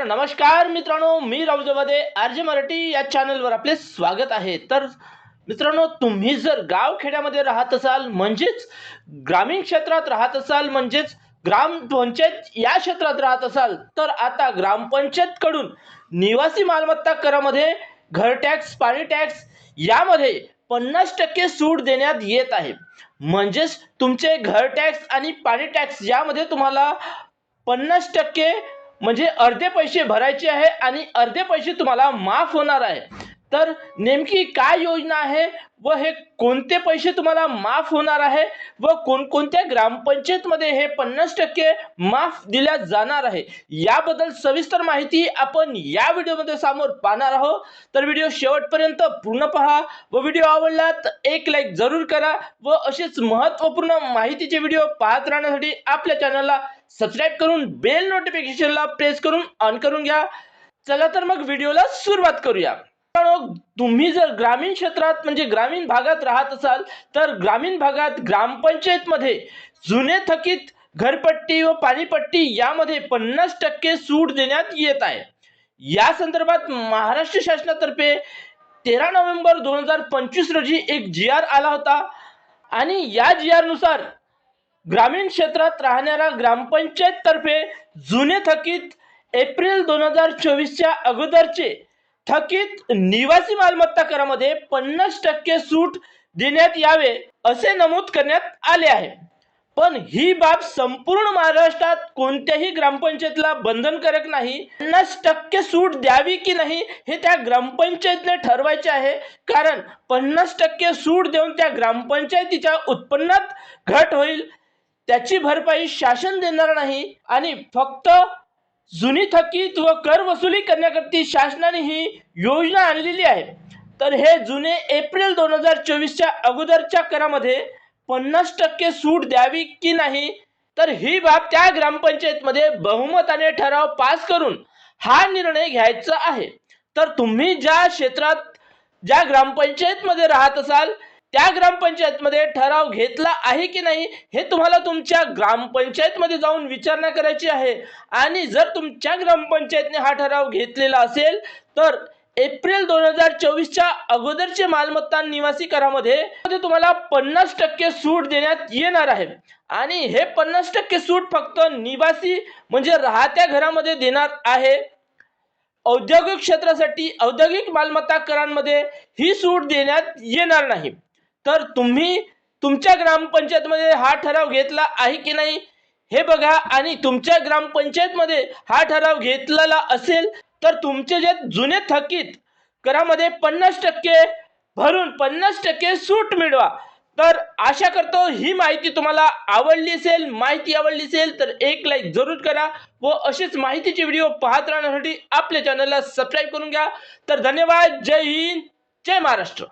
तर नमस्कार मित्रांनो मी रावजवादे आर जे मराठी या चॅनलवर आपले स्वागत आहे. तर मित्रांनो तुम्ही जर गाव खेड्यामध्ये राहत असाल म्हणजेच ग्रामीण क्षेत्रात राहत असाल म्हणजेच ग्रामपंचायत या क्षेत्रात राहत असाल तर आता ग्रामपंचायतकडून निवासी मालमत्ता करामध्ये घर टॅक्स पाणी टॅक्स यामध्ये पन्नास टक्के सूट देण्यात येत आहे. म्हणजेच तुमचे घर टॅक्स आणि पाणी टॅक्स यामध्ये तुम्हाला पन्नास टक्के म्हणजे अर्धे पैसे भरायचे आहे आणि अर्धे पैसे तुम्हाला माफ होणार आहे. तर नेमकी काय योजना आहे व हे कोणते पैसे तुम्हाला माफ होणार आहे व कोणकोणत्या ग्रामपंचायतमध्ये हे पन्नास टक्के माफ दिल्या जाणार आहे याबद्दल सविस्तर माहिती आपण या व्हिडिओमध्ये समोर पाहणार आहोत. तर व्हिडिओ शेवटपर्यंत पूर्ण पहा व व्हिडिओ आवडला तर एक लाईक जरूर करा व असेच महत्त्वपूर्ण माहितीचे व्हिडिओ पाहत राहण्यासाठी आपल्या चॅनलला सबस्क्राईब करून बेल नोटिफिकेशनला प्रेस करून ऑन करून घ्या. चला तर मग व्हिडिओला सुरुवात करूया. तुम्ही जर ग्रामीण क्षेत्रात म्हणजे ग्रामीण भागात राहत असाल तर ग्रामीण भागात ग्रामपंचायतमध्ये जुने थकीत घरपट्टी व पाणीपट्टी यामध्ये पन्नास टक्के सूट देण्यात येत आहे. या संदर्भात महाराष्ट्र शासनातर्फे तेरा नोव्हेंबर दोन हजार पंचवीस रोजी एक जी आर आला होता. आणि या जी आरनुसार ग्रामीण क्षेत्रात राहणाऱ्या ग्रामपंचायत तर्फे जुने थकीत एप्रिल दोन हजार चोवीसच्या अगोदरचे थकीत निवासी मालमत्ता करामध्ये पन्नास टक्के सूट देण्यात यावे असे नमूद करण्यात आले आहे. पण ही बाब संपूर्ण महाराष्ट्रात कोणत्याही ग्रामपंचायतला बंधनकारक नाही. पन्नास टक्के सूट द्यावी की नाही हे त्या ग्रामपंचायतने ठरवायचे आहे. कारण पन्नास टक्के सूट देऊन त्या ग्रामपंचायतीच्या उत्पन्नात घट होईल. त्याची भरपाई शासन देणार नाही आणि फक्त जुनी थकीत व कर वसुली करण्याकरती शासनाने ही योजना आणलेली आहे. तर हे जुने एप्रिल दोन हजार चोवीसच्या अगोदरच्या करामध्ये पन्नास टक्के सूट द्यावी की नाही? तर ही बाब त्या ग्रामपंचायतमध्ये बहुमताने ठराव पास करून हा निर्णय घ्यायचा आहे. तर तुम्ही ज्या क्षेत्रात ज्या ग्रामपंचायतमध्ये राहत असाल त्या ग्रामपंचायतमध्ये ठराव घेतला आहे की नाही हे तुम्हाला तुमच्या ग्रामपंचायतमध्ये जाऊन विचारणा करायची आहे. आणि जर तुमच्या ग्रामपंचायतने हा ठराव घेतलेला असेल तर एप्रिल दोन हजार चोवीसच्या अगोदरचे मालमत्ता निवासी करामध्ये तुम्हाला पन्नास टक्के सूट देण्यात येणार आहे. आणि हे पन्नास टक्के सूट फक्त निवासी म्हणजे राहत्या घरामध्ये देणार आहे. औद्योगिक क्षेत्रासाठी औद्योगिक मालमत्ता करांमध्ये ही सूट देण्यात येणार नाही. तर तुम्ही तुमच्या ग्रामपंचायतमध्ये हा ठराव घेतला आहे की नाही हे बघा. आणि तुमच्या ग्रामपंचायतमध्ये हा ठराव घेतलेला असेल तर तुमचे जे जुने थकीत करामध्ये पन्नास टक्के भरून पन्नास टक्के सूट मिळवा. तर आशा करतो ही माहिती तुम्हाला आवडली असेल माहिती आवडली असेल तर एक लाईक जरूर करा व अशीच माहितीचे व्हिडिओ पाहत राहण्यासाठी आपल्या चॅनलला सबस्क्राईब करून घ्या. तर धन्यवाद. जय हिंद. जय महाराष्ट्र.